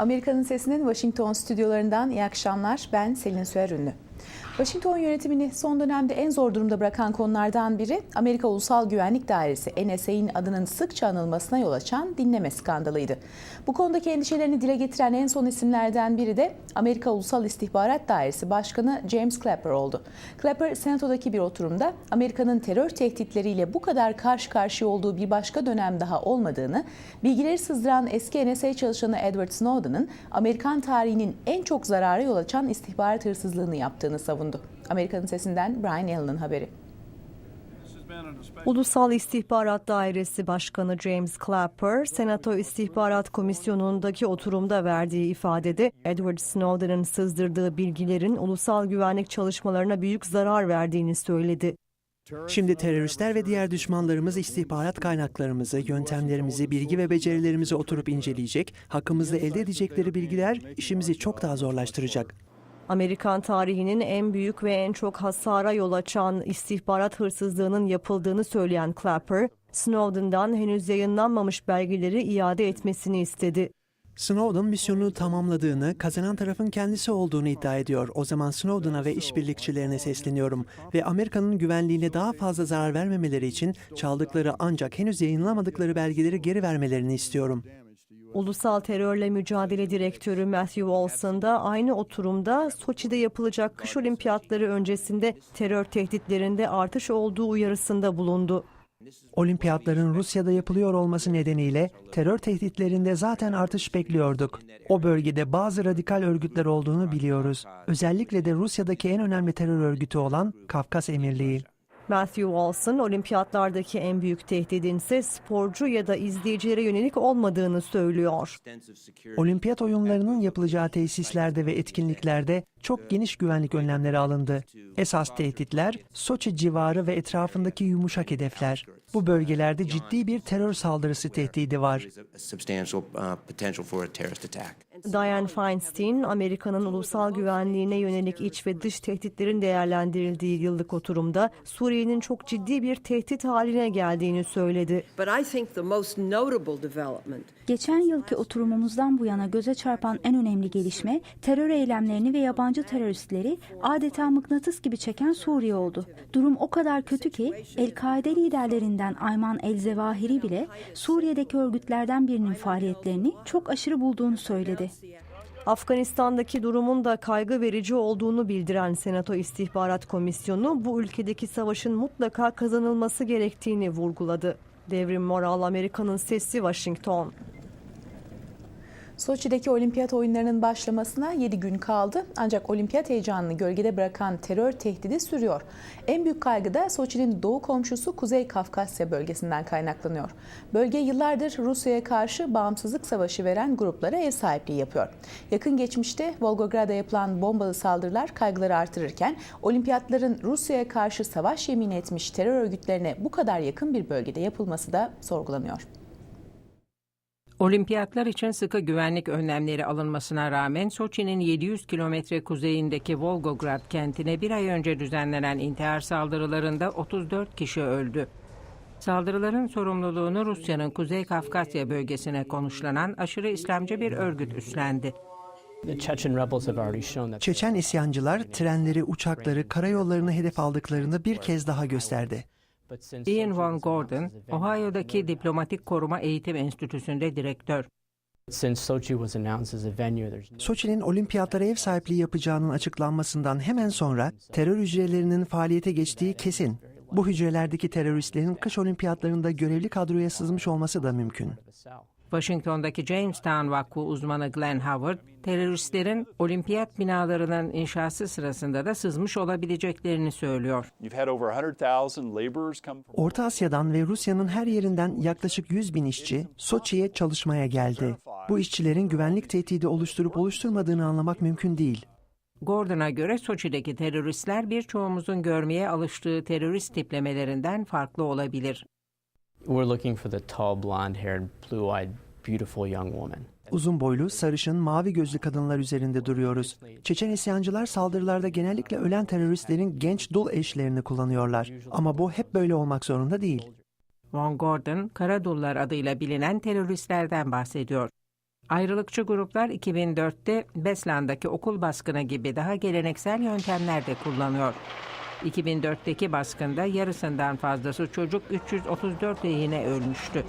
Amerika'nın Sesi'nin Washington stüdyolarından iyi akşamlar. Ben Selin Süer Ünlü. Washington yönetimini son dönemde en zor durumda bırakan konulardan biri Amerika Ulusal Güvenlik Dairesi NSA'in adının sıkça anılmasına yol açan dinleme skandalıydı. Bu konudaki endişelerini dile getiren en son isimlerden biri de Amerika Ulusal İstihbarat Dairesi Başkanı James Clapper oldu. Clapper senatodaki bir oturumda Amerika'nın terör tehditleriyle bu kadar karşı karşıya olduğu bir başka dönem daha olmadığını, bilgileri sızdıran eski NSA çalışanı Edward Snowden'ın Amerikan tarihinin en çok zarara yol açan istihbarat hırsızlığını yaptığını savundu. Amerika'nın sesinden Brian Allen'ın haberi. Ulusal İstihbarat Dairesi Başkanı James Clapper, Senato İstihbarat Komisyonu'ndaki oturumda verdiği ifadede Edward Snowden'ın sızdırdığı bilgilerin ulusal güvenlik çalışmalarına büyük zarar verdiğini söyledi. Şimdi teröristler ve diğer düşmanlarımız istihbarat kaynaklarımızı, yöntemlerimizi, bilgi ve becerilerimizi oturup inceleyecek, hakkımızda elde edecekleri bilgiler işimizi çok daha zorlaştıracak. Amerikan tarihinin en büyük ve en çok hasara yol açan istihbarat hırsızlığının yapıldığını söyleyen Clapper, Snowden'dan henüz yayınlanmamış belgeleri iade etmesini istedi. Snowden misyonunu tamamladığını, kazanan tarafın kendisi olduğunu iddia ediyor. O zaman Snowden'a ve işbirlikçilerine sesleniyorum ve Amerika'nın güvenliğine daha fazla zarar vermemeleri için çaldıkları ancak henüz yayınlamadıkları belgeleri geri vermelerini istiyorum. Ulusal Terörle Mücadele Direktörü Matthew Olson da aynı oturumda Soçi'de yapılacak kış olimpiyatları öncesinde terör tehditlerinde artış olduğu uyarısında bulundu. Olimpiyatların Rusya'da yapılıyor olması nedeniyle terör tehditlerinde zaten artış bekliyorduk. O bölgede bazı radikal örgütler olduğunu biliyoruz. Özellikle de Rusya'daki en önemli terör örgütü olan Kafkas Emirliği. Matthew Olson, olimpiyatlardaki en büyük tehdidin ise sporcu ya da izleyicilere yönelik olmadığını söylüyor. Olimpiyat oyunlarının yapılacağı tesislerde ve etkinliklerde çok geniş güvenlik önlemleri alındı. Esas tehditler Soçi civarı ve etrafındaki yumuşak hedefler. Bu bölgelerde ciddi bir terör saldırısı tehdidi var. Dianne Feinstein, Amerika'nın ulusal güvenliğine yönelik iç ve dış tehditlerin değerlendirildiği yıllık oturumda Suriye'nin çok ciddi bir tehdit haline geldiğini söyledi. But I think the most notable development Geçen yılki oturumumuzdan bu yana göze çarpan en önemli gelişme terör eylemlerini ve yabancı teröristleri adeta mıknatıs gibi çeken Suriye oldu. Durum o kadar kötü ki El-Kaide liderlerinden Ayman El-Zevahiri bile Suriye'deki örgütlerden birinin faaliyetlerini çok aşırı bulduğunu söyledi. Afganistan'daki durumun da kaygı verici olduğunu bildiren Senato İstihbarat Komisyonu bu ülkedeki savaşın mutlaka kazanılması gerektiğini vurguladı. Devrim Moral Amerika'nın sesi Washington. Soçi'deki olimpiyat oyunlarının başlamasına 7 gün kaldı. Ancak olimpiyat heyecanını gölgede bırakan terör tehdidi sürüyor. En büyük kaygı da Soçi'nin doğu komşusu Kuzey Kafkasya bölgesinden kaynaklanıyor. Bölge yıllardır Rusya'ya karşı bağımsızlık savaşı veren gruplara ev sahipliği yapıyor. Yakın geçmişte Volgograd'a yapılan bombalı saldırılar kaygıları artırırken olimpiyatların Rusya'ya karşı savaş yemin etmiş terör örgütlerine bu kadar yakın bir bölgede yapılması da sorgulanıyor. Olimpiyatlar için sıkı güvenlik önlemleri alınmasına rağmen Soçi'nin 700 kilometre kuzeyindeki Volgograd kentine bir ay önce düzenlenen intihar saldırılarında 34 kişi öldü. Saldırıların sorumluluğunu Rusya'nın Kuzey Kafkasya bölgesine konuşlanan aşırı İslamcı bir örgüt üstlendi. Çeçen isyancılar trenleri, uçakları, karayollarını hedef aldıklarını bir kez daha gösterdi. Ian Van Gordon, Ohio'daki Diplomatik Koruma Eğitim Enstitüsü'nde direktör. Soçi'nin olimpiyatlara ev sahipliği yapacağının açıklanmasından hemen sonra terör hücrelerinin faaliyete geçtiği kesin. Bu hücrelerdeki teröristlerin kış olimpiyatlarında görevli kadroya sızmış olması da mümkün. Washington'daki Jamestown Vakfı uzmanı Glenn Howard, teröristlerin olimpiyat binalarının inşası sırasında da sızmış olabileceklerini söylüyor. You've had over 100,000 laborers come from Orta Asya'dan ve Rusya'nın her yerinden yaklaşık 100 bin işçi Soçi'ye çalışmaya geldi. Bu işçilerin güvenlik tehdidi oluşturup oluşturmadığını anlamak mümkün değil. Gordon'a göre Soçi'deki teröristler birçoğumuzun görmeye alıştığı terörist tiplemelerinden farklı olabilir. We're looking for the tall, blonde-haired, blue-eyed, beautiful young woman. Uzun boylu, sarışın, mavi gözlü kadınlar üzerinde duruyoruz. Çeçen isyancılar saldırılarda genellikle ölen teröristlerin genç dul eşlerini kullanıyorlar. Ama bu hep böyle olmak zorunda değil. Von Gordon, Karadullar adıyla bilinen teröristlerden bahsediyor. Ayrılıkçı gruplar 2004'te Beslan'daki okul baskını gibi daha geleneksel yöntemler de kullanıyor. 2004'teki baskında yarısından fazlası çocuk 334 rehine ölmüştü.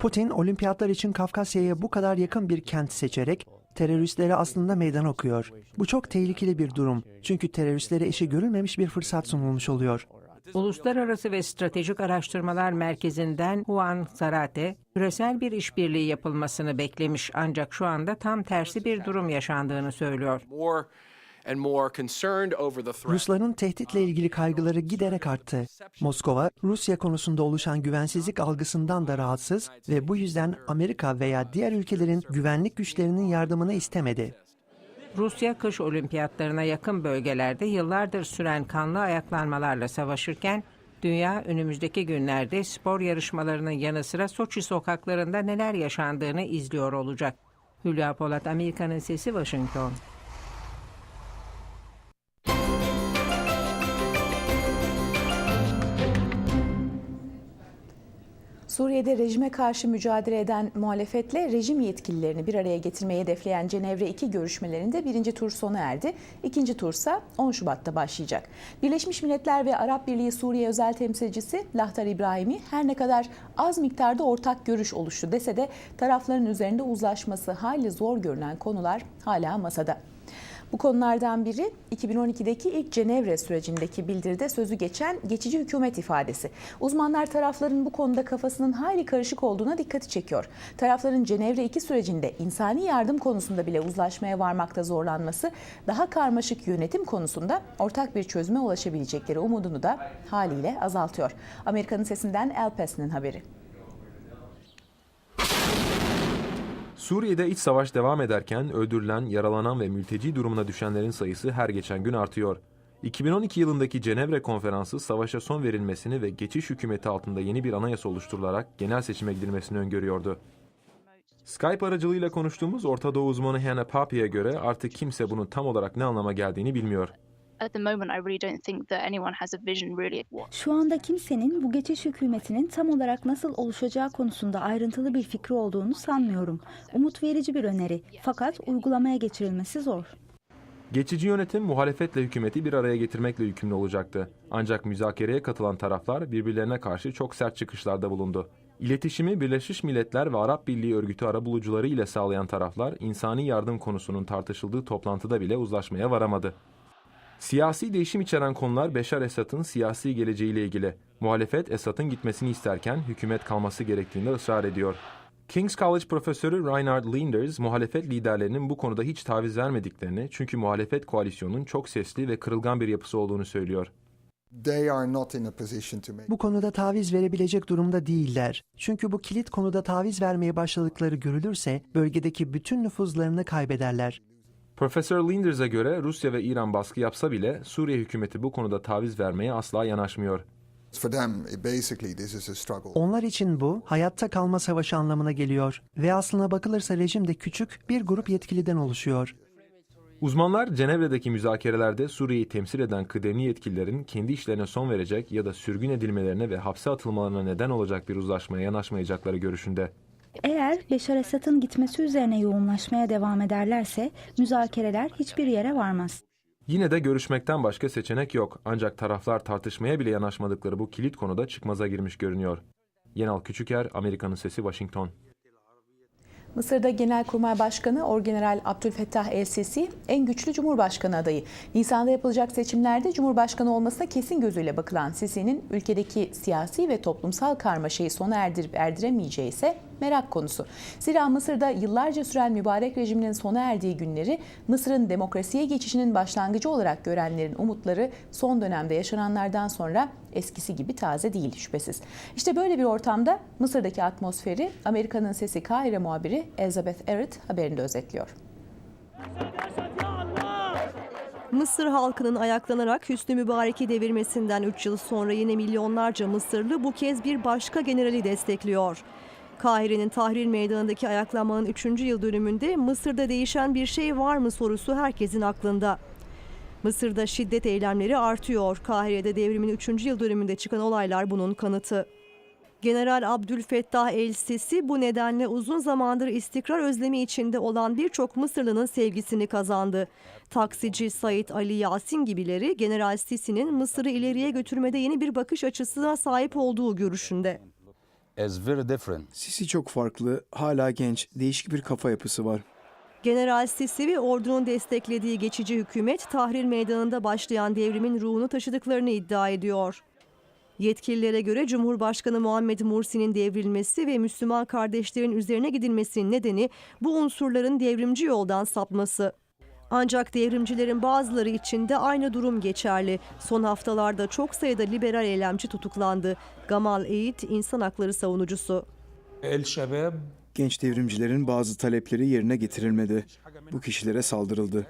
Putin, olimpiyatlar için Kafkasya'ya bu kadar yakın bir kent seçerek teröristlere aslında meydan okuyor. Bu çok tehlikeli bir durum. Çünkü teröristlere eşi görülmemiş bir fırsat sunulmuş oluyor. Uluslararası ve Stratejik Araştırmalar Merkezi'nden Juan Zarate, küresel bir işbirliği yapılmasını beklemiş ancak şu anda tam tersi bir durum yaşandığını söylüyor. Rusların tehditle ilgili kaygıları giderek arttı. Moskova, Rusya konusunda oluşan güvensizlik algısından da rahatsız ve bu yüzden Amerika veya diğer ülkelerin güvenlik güçlerinin yardımını istemedi. Rusya kış olimpiyatlarına yakın bölgelerde yıllardır süren kanlı ayaklanmalarla savaşırken dünya önümüzdeki günlerde spor yarışmalarının yanı sıra Soçi sokaklarında neler yaşandığını izliyor olacak. Hülya Polat, Amerika'nın Sesi, Washington. Suriye'de rejime karşı mücadele eden muhalefetle rejim yetkililerini bir araya getirmeyi hedefleyen Cenevre 2 görüşmelerinde birinci tur sona erdi. İkinci tursa 10 Şubat'ta başlayacak. Birleşmiş Milletler ve Arap Birliği Suriye özel temsilcisi Lahtar İbrahimi her ne kadar az miktarda ortak görüş oluştu dese de tarafların üzerinde uzlaşması hali zor görünen konular hala masada. Bu konulardan biri 2012'deki ilk Cenevre sürecindeki bildiride sözü geçen geçici hükümet ifadesi. Uzmanlar tarafların bu konuda kafasının hayli karışık olduğuna dikkati çekiyor. Tarafların Cenevre 2 sürecinde insani yardım konusunda bile uzlaşmaya varmakta zorlanması daha karmaşık yönetim konusunda ortak bir çözüme ulaşabilecekleri umudunu da haliyle azaltıyor. Amerika'nın sesinden El Pes'nin haberi. Suriye'de iç savaş devam ederken öldürülen, yaralanan ve mülteci durumuna düşenlerin sayısı her geçen gün artıyor. 2012 yılındaki Cenevre Konferansı savaşa son verilmesini ve geçiş hükümeti altında yeni bir anayasa oluşturularak genel seçime gidilmesini öngörüyordu. Skype aracılığıyla konuştuğumuz Orta Doğu uzmanı Hannah Papi'ye göre artık kimse bunun tam olarak ne anlama geldiğini bilmiyor. At the moment, I really don't think that anyone has a vision really of what Şu anda kimsenin bu geçiş hükümetinin tam olarak nasıl oluşacağı konusunda ayrıntılı bir fikri olduğunu sanmıyorum. Umut verici bir öneri fakat uygulamaya geçirilmesi zor. Geçici yönetim muhalefetle hükümeti bir araya getirmekle yükümlü olacaktı. Ancak müzakereye katılan taraflar birbirlerine karşı çok sert çıkışlarda bulundu. İletişimi Birleşmiş Milletler ve Arap Birliği örgütü arabulucuları ile sağlayan taraflar insani yardım konusunun tartışıldığı toplantıda bile uzlaşmaya varamadı. Siyasi değişim içeren konular Beşar Esad'ın siyasi geleceğiyle ilgili. Muhalefet Esad'ın gitmesini isterken hükümet kalması gerektiğinde ısrar ediyor. King's College profesörü Reinhard Linders, muhalefet liderlerinin bu konuda hiç taviz vermediklerini çünkü muhalefet koalisyonunun çok sesli ve kırılgan bir yapısı olduğunu söylüyor. They are not in a position to make Bu konuda taviz verebilecek durumda değiller. Çünkü bu kilit konuda taviz vermeye başladıkları görülürse bölgedeki bütün nüfuzlarını kaybederler. Profesör Linders'e göre Rusya ve İran baskı yapsa bile Suriye hükümeti bu konuda taviz vermeye asla yanaşmıyor. Onlar için bu hayatta kalma savaşı anlamına geliyor ve aslına bakılırsa rejim de küçük bir grup yetkiliden oluşuyor. Uzmanlar Cenevre'deki müzakerelerde Suriye'yi temsil eden kıdemli yetkililerin kendi işlerine son verecek ya da sürgün edilmelerine ve hapse atılmalarına neden olacak bir uzlaşmaya yanaşmayacakları görüşünde. Eğer Beşar Esad'ın gitmesi üzerine yoğunlaşmaya devam ederlerse müzakereler hiçbir yere varmaz. Yine de görüşmekten başka seçenek yok ancak taraflar tartışmaya bile yanaşmadıkları bu kilit konuda çıkmaza girmiş görünüyor. Yenal Küçüker, Amerika'nın Sesi, Washington. Mısır'da Genelkurmay Başkanı Orgeneral Abdülfettah El-Sisi en güçlü Cumhurbaşkanı adayı. Nisan'da yapılacak seçimlerde Cumhurbaşkanı olmasına kesin gözüyle bakılan Sisi'nin ülkedeki siyasi ve toplumsal karmaşayı sona erdirip erdiremeyeceği ise merak konusu. Zira Mısır'da yıllarca süren mübarek rejiminin sona erdiği günleri Mısır'ın demokrasiye geçişinin başlangıcı olarak görenlerin umutları son dönemde yaşananlardan sonra eskisi gibi taze değil şüphesiz. İşte böyle bir ortamda Mısır'daki atmosferi Amerika'nın Sesi Kahire muhabiri Elizabeth Errett haberinde özetliyor. Mısır halkının ayaklanarak Hüsnü Mübarek'i devirmesinden 3 yıl sonra yine milyonlarca Mısırlı bu kez bir başka generali destekliyor. Kahire'nin Tahrir Meydanı'ndaki ayaklanmanın 3. yıl dönümünde Mısır'da değişen bir şey var mı sorusu herkesin aklında. Mısır'da şiddet eylemleri artıyor. Kahire'de devrimin 3. yıl dönümünde çıkan olaylar bunun kanıtı. General Abdülfettah el-Sisi bu nedenle uzun zamandır istikrar özlemi içinde olan birçok Mısırlı'nın sevgisini kazandı. Taksici Said Ali Yasin gibileri General Sisi'nin Mısır'ı ileriye götürmede yeni bir bakış açısına sahip olduğu görüşünde. Sisi çok farklı, hala genç, değişik bir kafa yapısı var. General Sisi ve ordunun desteklediği geçici hükümet Tahrir Meydanı'nda başlayan devrimin ruhunu taşıdıklarını iddia ediyor. Yetkililere göre Cumhurbaşkanı Muhammed Mursi'nin devrilmesi ve Müslüman kardeşlerin üzerine gidilmesinin nedeni bu unsurların devrimci yoldan sapması. Ancak devrimcilerin bazıları için de aynı durum geçerli. Son haftalarda çok sayıda liberal eylemci tutuklandı. Gamal Eid insan hakları savunucusu. Genç devrimcilerin bazı talepleri yerine getirilmedi. Bu kişilere saldırıldı.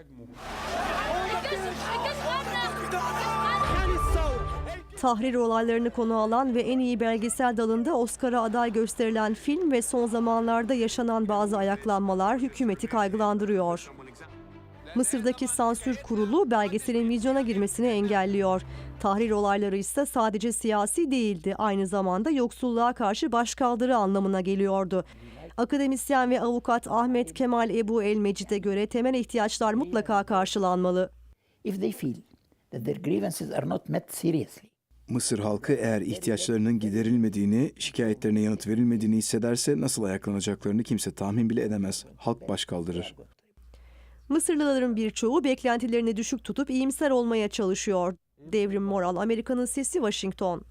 Tahrir olaylarını konu alan ve en iyi belgesel dalında Oscar'a aday gösterilen film ve son zamanlarda yaşanan bazı ayaklanmalar hükümeti kaygılandırıyor. Mısır'daki sansür kurulu belgeselin vizyona girmesini engelliyor. Tahrir olayları ise sadece siyasi değildi, aynı zamanda yoksulluğa karşı başkaldırı anlamına geliyordu. Akademisyen ve avukat Ahmet Kemal Ebu El Mecid'e göre temel ihtiyaçlar mutlaka karşılanmalı. if they feel that their grievances are not met seriously. Mısır halkı eğer ihtiyaçlarının giderilmediğini, şikayetlerine yanıt verilmediğini hissederse nasıl ayaklanacaklarını kimse tahmin bile edemez. Halk baş kaldırır. Mısırlıların birçoğu beklentilerini düşük tutup iyimser olmaya çalışıyor. Devrim Moral, Amerika'nın sesi Washington.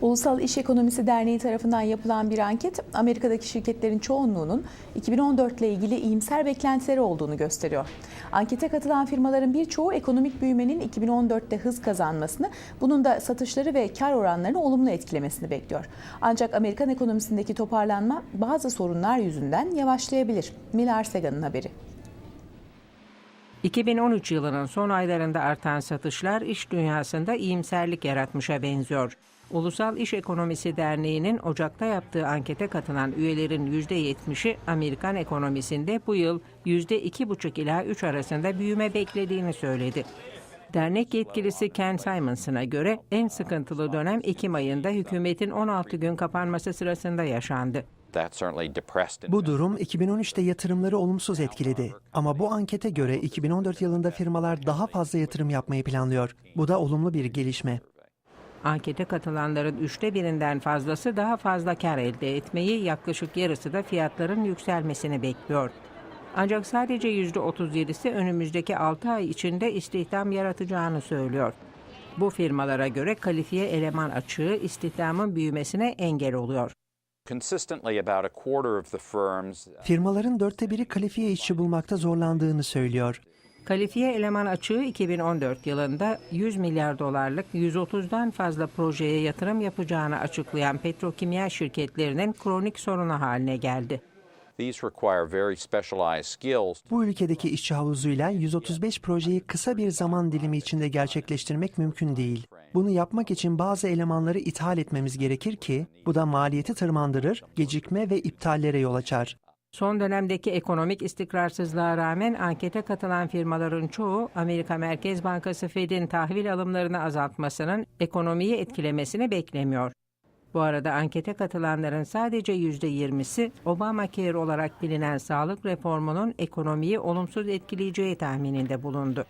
Ulusal İş Ekonomisi Derneği tarafından yapılan bir anket Amerika'daki şirketlerin çoğunluğunun 2014 ile ilgili iyimser beklentileri olduğunu gösteriyor. Ankete katılan firmaların birçoğu ekonomik büyümenin 2014'te hız kazanmasını, bunun da satışları ve kar oranlarını olumlu etkilemesini bekliyor. Ancak Amerikan ekonomisindeki toparlanma bazı sorunlar yüzünden yavaşlayabilir. Milar Segan'ın haberi. 2013 yılının son aylarında artan satışlar iş dünyasında iyimserlik yaratmışa benziyor. Ulusal İş Ekonomisi Derneği'nin Ocak'ta yaptığı ankete katılan üyelerin %70'i Amerikan ekonomisinde bu yıl %2,5 ila 3 arasında büyüme beklediğini söyledi. Dernek yetkilisi Ken Simonson'a göre en sıkıntılı dönem Ekim ayında hükümetin 16 gün kapanması sırasında yaşandı. Bu durum 2013'te yatırımları olumsuz etkiledi. Ama bu ankete göre 2014 yılında firmalar daha fazla yatırım yapmayı planlıyor. Bu da olumlu bir gelişme. Ankete katılanların üçte birinden fazlası daha fazla kar elde etmeyi, yaklaşık yarısı da fiyatların yükselmesini bekliyor. Ancak sadece %37'si önümüzdeki 6 ay içinde istihdam yaratacağını söylüyor. Bu firmalara göre kalifiye eleman açığı istihdamın büyümesine engel oluyor. Firmaların dörtte biri kalifiye işçi bulmakta zorlandığını söylüyor. Kalifiye eleman açığı 2014 yılında 100 milyar dolarlık 130'dan fazla projeye yatırım yapacağını açıklayan petrokimya şirketlerinin kronik sorunu haline geldi. Bu ülkedeki işçi havuzuyla 135 projeyi kısa bir zaman dilimi içinde gerçekleştirmek mümkün değil. Bunu yapmak için bazı elemanları ithal etmemiz gerekir ki bu da maliyeti tırmandırır, gecikme ve iptallere yol açar. Son dönemdeki ekonomik istikrarsızlığa rağmen ankete katılan firmaların çoğu Amerika Merkez Bankası Fed'in tahvil alımlarını azaltmasının ekonomiyi etkilemesini beklemiyor. Bu arada ankete katılanların sadece %20'si Obamacare olarak bilinen sağlık reformunun ekonomiyi olumsuz etkileyeceği tahmininde bulundu.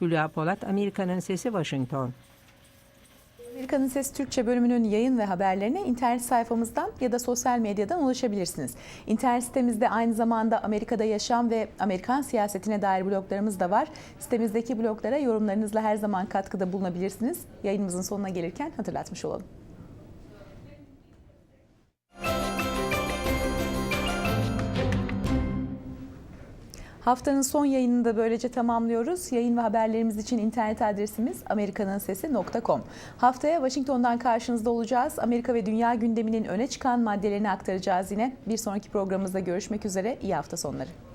Hülya Polat, Amerika'nın Sesi Washington. Amerika'nın Sesi Türkçe bölümünün yayın ve haberlerine internet sayfamızdan ya da sosyal medyadan ulaşabilirsiniz. İnternet sitemizde aynı zamanda Amerika'da yaşam ve Amerikan siyasetine dair bloglarımız da var. Sitemizdeki bloglara yorumlarınızla her zaman katkıda bulunabilirsiniz. Yayınımızın sonuna gelirken hatırlatmış olalım. Haftanın son yayınını da böylece tamamlıyoruz. Yayın ve haberlerimiz için internet adresimiz amerikaninsesi.com. Haftaya Washington'dan karşınızda olacağız. Amerika ve dünya gündeminin öne çıkan maddelerini aktaracağız yine. Bir sonraki programımızda görüşmek üzere. İyi hafta sonları.